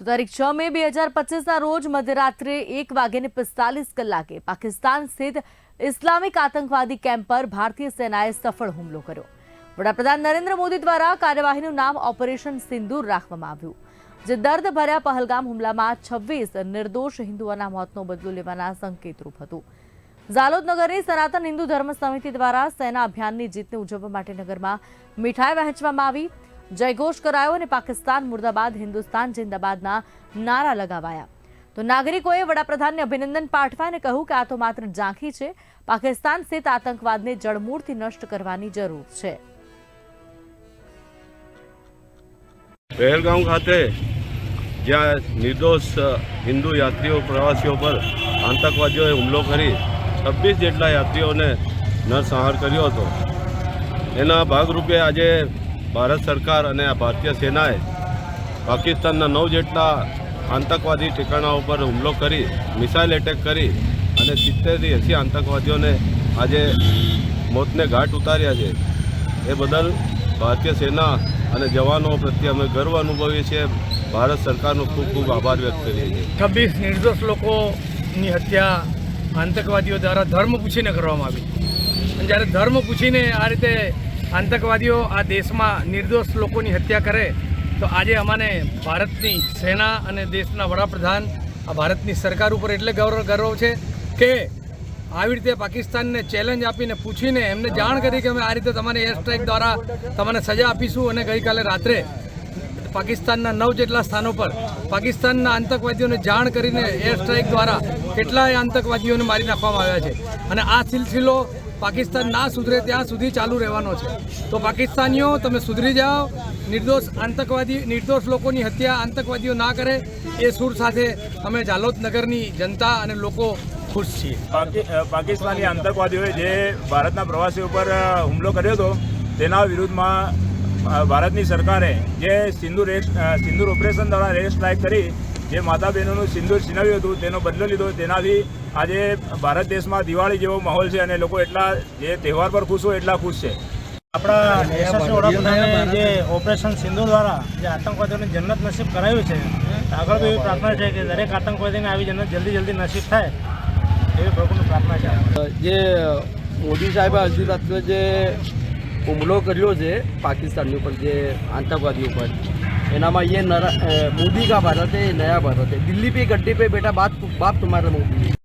તો તારીખ છ મે બે હજાર પચીસના રોજ મધ્યરાત્રે એક વાગ્યાને પિસ્તાલીસ કલાકે પાકિસ્તાન સ્થિત ઇસ્લામિક આતંકવાદી કેમ્પ પર ભારતીય સેનાએ સફળ હુમલો કર્યો. વડાપ્રધાન નરેન્દ્ર મોદી દ્વારા કાર્યવાહીનું નામ ઓપરેશન સિંદૂર રાખવામાં આવ્યું. જે દર્દ ભર્યા પહલગામ હુમલામાં છવ્વીસ નિર્દોષ હિન્દુઓના મોતનો બદલો લેવાના સંકેતરૂપ હતું. ઝાલોદ નગરની સનાતન હિન્દુ ધર્મ સમિતિ દ્વારા સેના અભિયાનની જીતને ઉજવવા માટે નગરમાં મીઠાઈ વહેંચવામાં આવી. જયઘોષ કરાયો અને પાકિસ્તાન, મુર્દાબાદ, હિન્દુસ્તાન, જિંદાબાદના નારા લગાવાયા. તો નાગરિકોએ વડાપ્રધાનને અભિનંદન પાઠવા અને કહ્યું કે આ તો માત્ર ઝાંખી છે. પાકિસ્તાન સ્થિત આતંકવાદને જડમૂળથી નષ્ટ કરવાની જરૂર છે. પહેલગામ ખાતે જ્યાં નિર્દોષ હિન્દુ યાત્રીઓ, પ્રવાસીઓ પર આતંકવાદીઓએ હુમલો કરી છવ્વીસ જેટલા યાત્રીઓને નરસંહાર કર્યો હતો. એના ભાગરૂપે આજે ભારત સરકાર અને આ ભારતીય સેનાએ પાકિસ્તાનના નવ જેટલા આતંકવાદી ઠેકાણા ઉપર હુમલો કરી, મિસાઇલ એટેક કરી અને સિત્તેરથી એંસી આતંકવાદીઓને આજે મોતને ઘાટ ઉતાર્યા છે. એ બદલ ભારતીય સેના અને જવાનો પ્રત્યે અમે ગર્વ અનુભવીએ છીએ. ભારત સરકારનો ખૂબ ખૂબ આભાર વ્યક્ત કરીએ છીએ. છવ્વીસ નિર્દોષ લોકોની હત્યા આતંકવાદીઓ દ્વારા ધર્મ પૂછીને કરવામાં આવી. અને જ્યારે ધર્મ પૂછીને આ રીતે આતંકવાદીઓ આ દેશમાં નિર્દોષ લોકોની હત્યા કરે, તો આજે અમાને ભારતની સેના અને દેશના વડાપ્રધાન, આ ભારતની સરકાર ઉપર એટલે ગૌરવ, ગર્વ છે કે આવી રીતે પાકિસ્તાનને ચેલેન્જ આપીને પૂછીને એમને જાણ કરી કે અમે આ રીતે તમને એર સ્ટ્રાઇક દ્વારા તમને સજા આપીશું અને ગઈકાલે રાત્રે પાકિસ્તાનના નવ જેટલા સ્થાનો પર પાકિસ્તાનના આતંકવાદીઓને જાણ કરીને એર સ્ટ્રાઇક દ્વારા કેટલાય આતંકવાદીઓને મારી નાખવામાં આવ્યા છે. અને આ સિલસિલો પાકિસ્તાન ના સુધરે ત્યાં સુધી ચાલુ રહેવાનો છે. તો પાકિસ્તાનીઓ, તમે સુધરી જાઓ. નિર્દોષ આતંકવાદી, નિર્દોષ લોકોની હત્યા આતંકવાદીઓ ના કરે, એ સૂર સાથે અમે જાલોદ નગરની જનતા અને લોકો ખુશ છીએ. પાકિસ્તાની આતંકવાદીઓએ જે ભારતના પ્રવાસીઓ પર હુમલો કર્યો હતો, તેના વિરુદ્ધમાં ભારતની સરકારે જે સિંધુ રેસ સિંધુર ઓપરેશન દ્વારા રેસ સ્ટ્રાઇક કરી જે માતા બહેનોનું સિંદૂર છીનવ્યું હતું તેનો બદલો લીધો. તેનાથી આજે ભારત દેશમાં દિવાળી જેવો માહોલ છે અને લોકો એટલા જે તહેવાર પર ખુશ હોય એટલા ખુશ છે. આપણા યશસ્વી વડાપ્રધાને જે ઓપરેશન સિંધુ દ્વારા જે આતંકવાદીઓને જન્નત નસીબ કરાવ્યું છે આગળ બી એવી પ્રાર્થના છે કે દરેક આતંકવાદીને આવી જન્નત જલ્દી જલ્દી નસીબ થાય એવી પ્રભુની પ્રાર્થના છે. જે મોદી સાહેબે હજુ રાત્રે જે હુમલો કર્યો છે પાકિસ્તાનની ઉપર જે આતંકવાદી ઉપર एनामा ये नरा मोदी का भारत है ये नया भारत है दिल्ली पे गड्ढे पे बेटा बात बाप तुम्हारा मोदी है